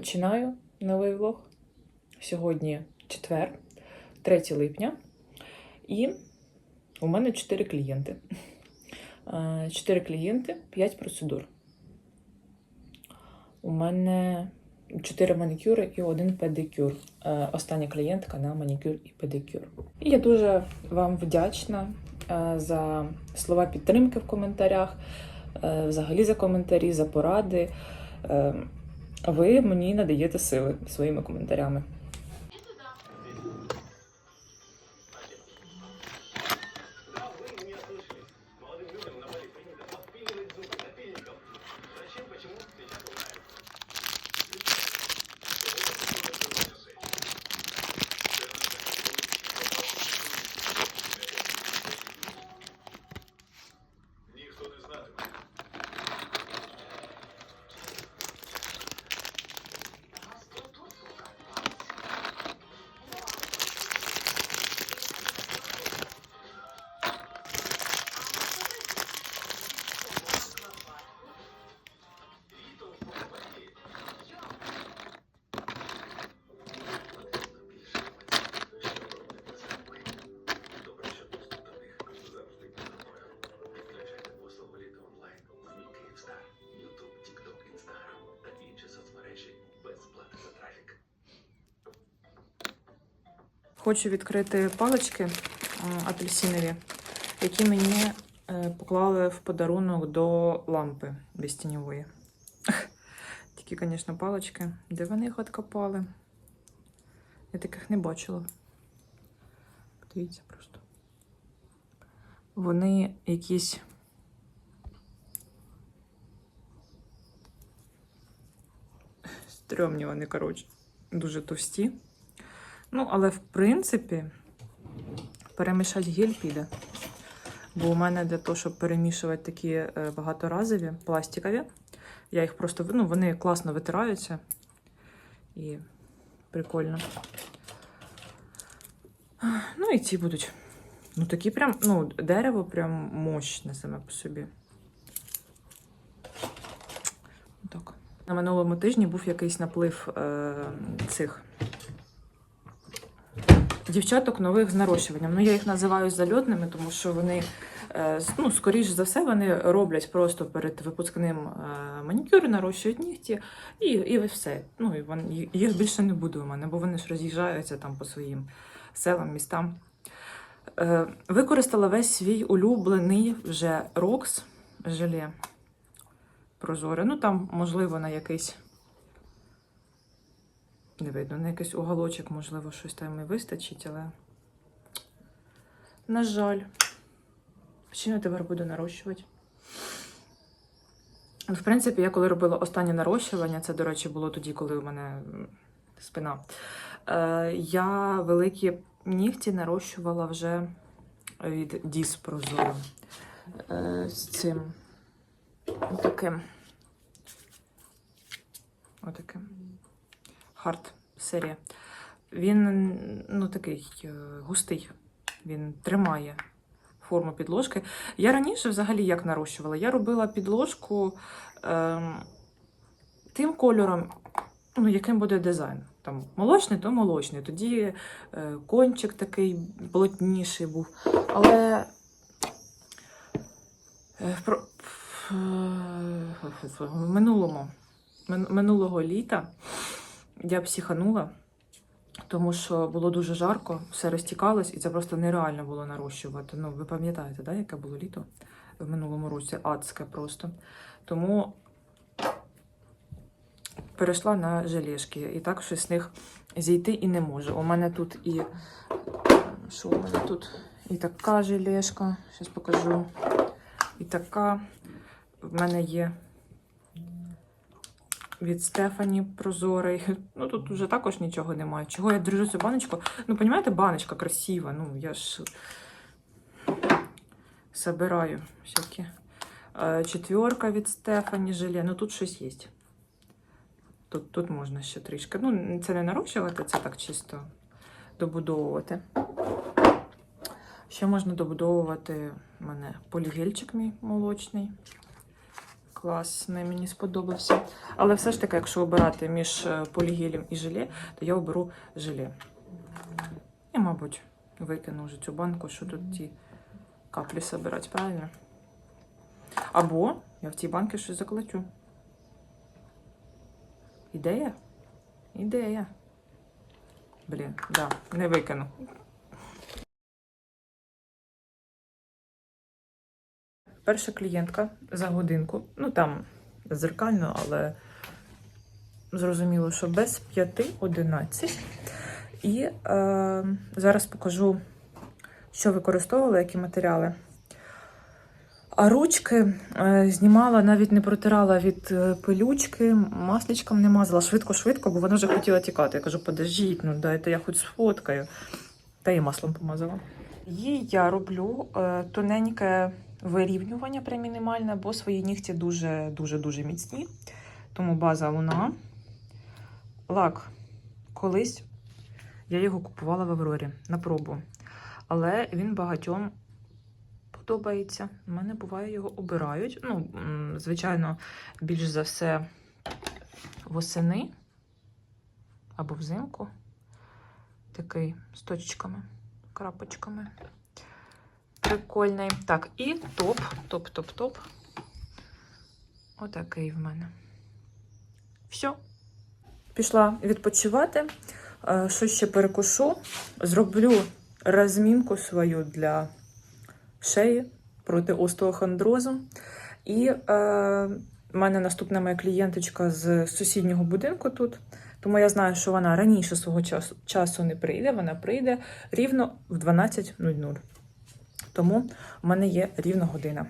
Починаю новий влог. Сьогодні четвер, 3 липня, і у мене 4 клієнти. 4 клієнти, 5 процедур. У мене 4 манікюри і один педикюр. Е, Остання клієнтка на манікюр і педикюр. І я дуже вам вдячна е, за слова підтримки в коментарях, е, взагалі за коментарі, за поради. Ви мені надаєте сили своїми коментарями. Хочу відкрити палички апельсинові, які мені е, поклали в подарунок до лампи безтіньової. Такі, звісно, палички. Де вони їх откопали? Я таких не бачила. Подивіться просто. Вони якісь. Стрьомні вони, коротше, дуже товсті. Ну, але в принципі, перемішати гель піде. Бо у мене для того, щоб перемішувати такі е, багаторазові, пластикові, я їх просто ну, вони класно витираються. І прикольно. Ну і ці будуть. Ну, такі прям, ну, дерево прям мощне саме по собі. Так. На минулому тижні був якийсь наплив е, цих дівчаток нових з нарощуванням. Ну, я їх називаю зальотними, тому що вони, е, ну, скоріш за все, вони роблять просто перед випускним е, манікюр, нарощують нігті, і, і все. Ну, і вон, ї- їх більше не буде у мене, бо вони ж роз'їжджаються там по своїм селам, містам. Е, використала весь свій улюблений вже Рокс желе прозоре. Ну, там, можливо, на якийсь. Не видно, на якийсь уголочок, можливо, щось там і вистачить, але. На жаль. Чим я тепер буду нарощувати? Ну, В принципі, я коли робила останнє нарощування, це, до речі, було тоді, коли у мене спина. Е, я великі нігті нарощувала вже від Діс Прозоро. Е, з цим таким. Отаким. Хард серія. Він ну, такий е, густий. Він тримає форму підложки. Я раніше взагалі як нарощувала? Я робила підложку е, тим кольором, ну, яким буде дизайн. Там молочний, то молочний. Тоді е, кончик такий плотніший був. Але е, в, в, в минулому, минулого літа я психанула, тому що було дуже жарко, все розтікалось, і це просто нереально було нарощувати. Ну, ви пам'ятаєте, да, яке було літо в минулому році? Адське просто. Тому перейшла на желешки. І так щось з них зійти і не можу. У мене тут і. Що у мене тут? І така желешка, зараз покажу. І така. В мене є від Стефані прозорий. Ну тут вже також нічого немає. Чого я держу цю баночку? Ну, розумієте, баночка красива. Ну, я ж собираю всякі. Е, Четверка від Стефані желе. Ну тут щось є. Тут, тут можна ще трішки. Ну, це не нарощувати, це так чисто добудовувати. Ще можна добудовувати мене полігельчик мій молочний. Класний, мені сподобався. Але все ж таки, якщо обирати між е, полігелем і желе, то я оберу желе. І, мабуть, викину вже цю банку, що тут ті каплі собирати, правильно? Або я в цій банки щось закладу. Ідея? Ідея. Блін, да, не викину. Перша клієнтка за годинку. Ну там зеркально, але зрозуміло, що без 5-11. І е, зараз покажу, що використовувала, які матеріали. А ручки е, знімала, навіть не протирала від е, пилючки, масличком не мазала швидко-швидко, бо вона вже хотіла тікати. Я кажу, подождіть, ну дайте я хоч сфоткаю. Та і маслом помазала. Їй я роблю е, тоненьке вирівнювання, прям мінімальне, бо свої нігті дуже-дуже-дуже міцні. Тому база луна. Лак колись я його купувала в Аврорі на пробу. Але він багатьом подобається. У мене буває його обирають. Ну, звичайно, більш за все восени або взимку. Такий з точечками, крапочками. Прикольний. Так, і топ, топ, топ, топ. Отакий в мене. Все. Пішла відпочивати. Е, Що ще перекушу? Зроблю розмінку свою для шиї проти остеохондрозу. І е, в мене наступна моя клієнточка з сусіднього будинку тут. Тому я знаю, що вона раніше свого часу, часу не прийде. Вона прийде рівно в 12.00. Тому в мене є рівна година.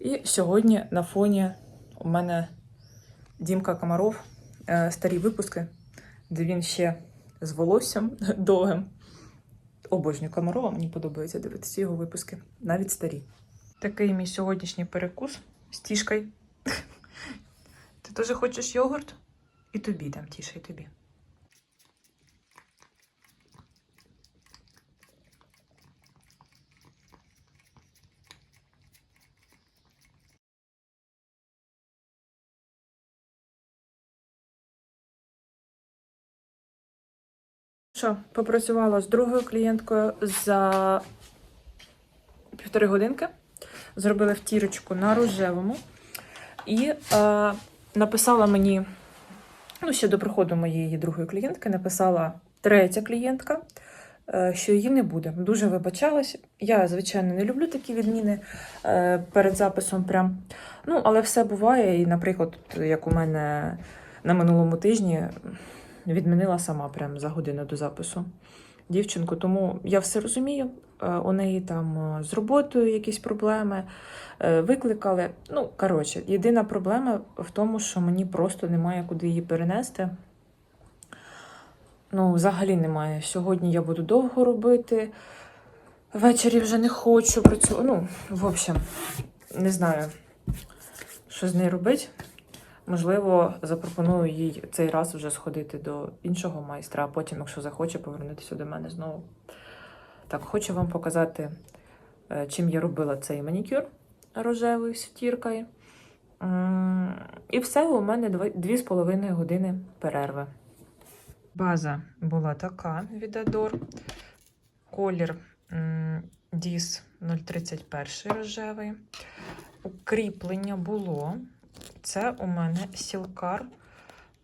І сьогодні на фоні у мене Дімка Комаров, е, старі випуски, де він ще з волоссям довгим. Обожнюю Комарова, мені подобається дивитися його випуски, навіть старі. Такий мій сьогоднішній перекус з тішкою. Ти теж хочеш йогурт? І тобі дам тіше, і тобі. Що, попрацювала з другою клієнткою за півтори годинки. Зробила втірочку на рожевому. І е, написала мені, ну, ще до приходу моєї другої клієнтки, написала третя клієнтка, е, що її не буде. Дуже вибачалась. Я, звичайно, не люблю такі відміни е, перед записом. Прям. Ну, але все буває. І, наприклад, як у мене на минулому тижні відмінила сама прям за годину до запису дівчинку. Тому я все розумію. Е, У неї там е, з роботою якісь проблеми е, викликали. Ну, коротше, єдина проблема в тому, що мені просто немає куди її перенести. Ну, взагалі немає. Сьогодні я буду довго робити. Ввечері вже не хочу працювати. Ну, в общем, не знаю, що з нею робити. Можливо, запропоную їй цей раз вже сходити до іншого майстра, а потім, якщо захоче, повернутися до мене знову. Так, хочу вам показати, е, чим я робила цей манікюр рожевий з втіркою. І все, у мене два- дві з половиною години перерви. База була така від Adore. Колір Діс 031 рожевий. Укріплення було. Це у мене сілкар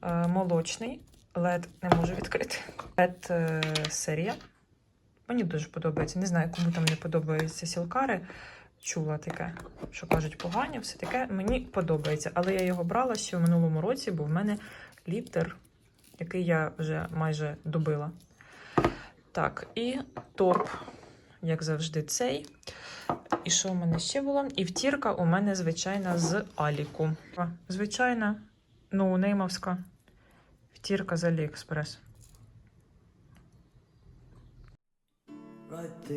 е, молочний. LED не можу відкрити. LED е, серія. Мені дуже подобається. Не знаю, кому там не подобаються сілкари. Чула таке, що кажуть, погані, все таке. Мені подобається. Але я його брала ще в минулому році, бо в мене ліптер, який я вже майже добила. Так, і топ, як завжди, цей. І що в мене ще було? І втірка у мене звичайна з Аліку. Звичайна, ну, неймовська втірка з Аліекспрес. Right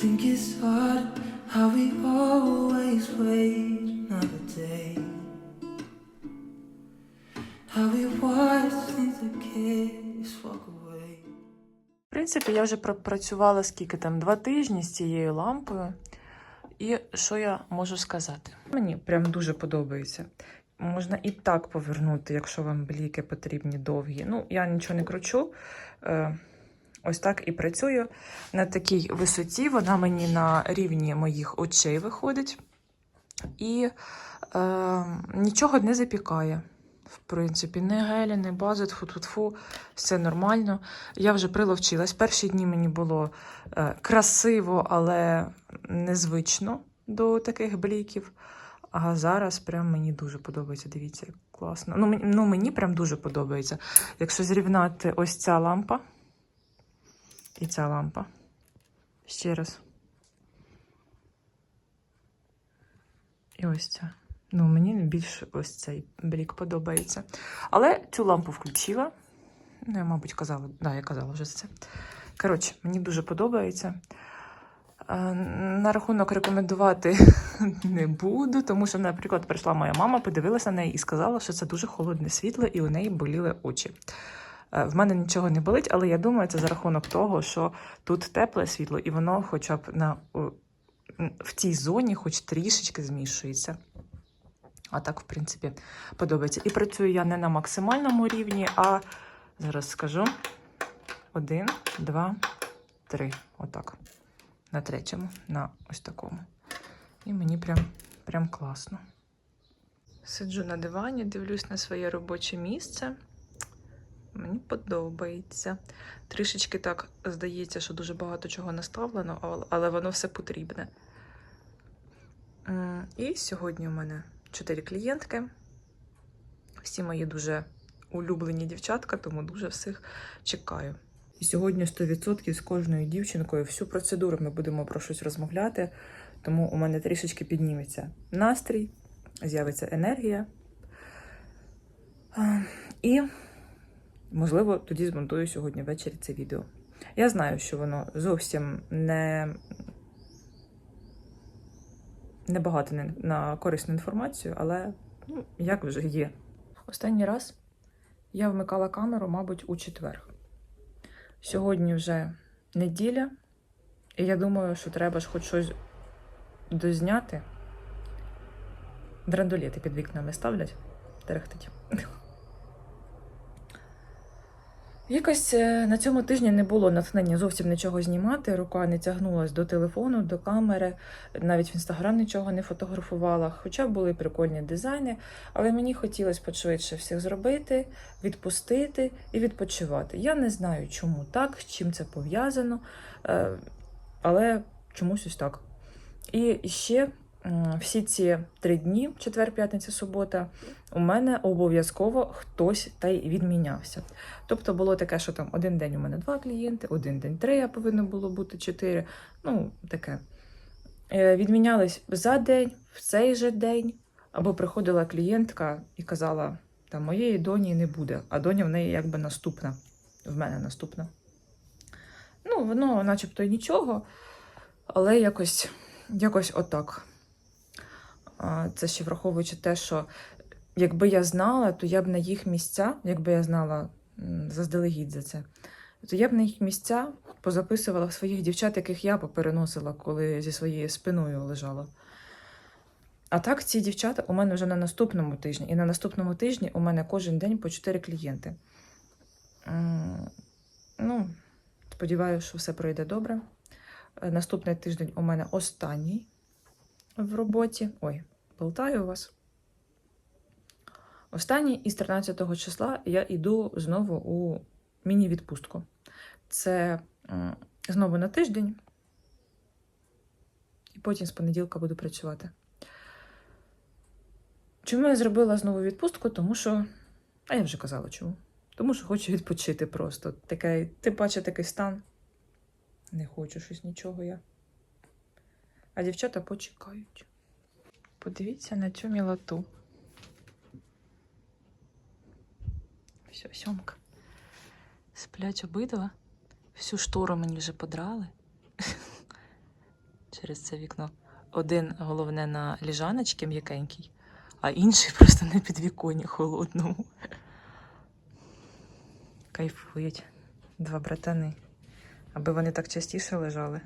think it's hard how we always wait another day. How we watch things that kids walk away. В принципі, я вже пропрацювала скільки там два тижні з цією лампою. І що я можу сказати? Мені прям дуже подобається. Можна і так повернути, якщо вам бліки потрібні довгі. Ну, я нічого не кручу. Ось так і працюю. На такій висоті вона мені на рівні моїх очей виходить. І е, нічого не запікає. В принципі, не гелі, не бази, тфу-тфу-тфу, все нормально. Я вже приловчилась. Перші дні мені було е, красиво, але незвично до таких бліків. А зараз прям мені дуже подобається. Дивіться, як класно. Ну, мені, ну, мені прям дуже подобається. Якщо зрівняти ось ця лампа і ця лампа. Ще раз. І ось ця. Ну, мені більше ось цей блік подобається. Але цю лампу включила. Ну, я, мабуть, казала, да, я казала вже це. Коротше, мені дуже подобається. Е, На рахунок рекомендувати не буду, тому що, наприклад, прийшла моя мама, подивилася на неї і сказала, що це дуже холодне світло, і у неї боліли очі. Е, В мене нічого не болить, але я думаю, це за рахунок того, що тут тепле світло, і воно хоча б на, в цій зоні хоч трішечки змішується. А так, в принципі, подобається. І працюю я не на максимальному рівні, а зараз скажу: один, два, три. Отак. На третьому, на ось такому. І мені прям, прям класно. Сиджу на дивані, дивлюсь на своє робоче місце. Мені подобається. Трішечки так здається, що дуже багато чого наставлено, але- воно все потрібне. І сьогодні у мене чотири клієнтки. Всі мої дуже улюблені дівчатка, тому дуже всіх чекаю. І сьогодні 100% з кожною дівчинкою всю процедуру ми будемо про щось розмовляти, тому у мене трішечки підніметься настрій, з'явиться енергія. І, можливо, тоді змонтую сьогодні ввечері це відео. Я знаю, що воно зовсім не, не багато на корисну інформацію, але ну, як вже є. Останній раз я вмикала камеру, мабуть, у четвер. Сьогодні вже неділя, і я думаю, що треба ж хоч щось дозняти. Драндулети під вікнами ставлять, терехтить. Якось е, на цьому тижні не було натхнення зовсім нічого знімати. Рука не тягнулась до телефону, до камери, навіть в інстаграм нічого не фотографувала. Хоча були прикольні дизайни, але мені хотілося подшвидше всіх зробити, відпустити і відпочивати. Я не знаю, чому так, з чим це пов'язано, е, але чомусь ось так. І ще всі ці три дні, четвер, п'ятниця, субота, у мене обов'язково хтось та й відмінявся. Тобто було таке, що там один день у мене два клієнти, один день три, а повинно було бути чотири. Ну, таке. Е, Відмінялись за день, в цей же день, або приходила клієнтка і казала: там моєї доні не буде, а доня в неї якби наступна. В мене наступна. Ну, воно, начебто, й нічого, але якось, якось отак. Це ще враховуючи те, що якби я знала, то я б на їх місця, якби я знала заздалегідь за це, то я б на їх місця позаписувала своїх дівчат, яких я попереносила, коли зі своєю спиною лежала. А так, ці дівчата у мене вже на наступному тижні. І на наступному тижні у мене кожен день по 4 клієнти. Ну, сподіваюся, що все пройде добре. Е, Наступний тиждень у мене останній в роботі. Ой, болтаю вас. Останній із 13 числа я йду знову у міні-відпустку. Це знову на тиждень, і потім з понеділка буду працювати. Чому я зробила знову відпустку? Тому що. А я вже казала чому. Тому що хочу відпочити просто. Таке, ти бачиш такий стан. Не хочу щось нічого я. А дівчата почекають. Подивіться на цю мілоту. Все, сьомка. Сплять обидва. Всю штору мені вже подрали. Через це вікно. Один, головне, на ліжаночці м'якенький, а інший просто на підвіконні холодному. Кайфують два братани. Аби вони так частіше лежали.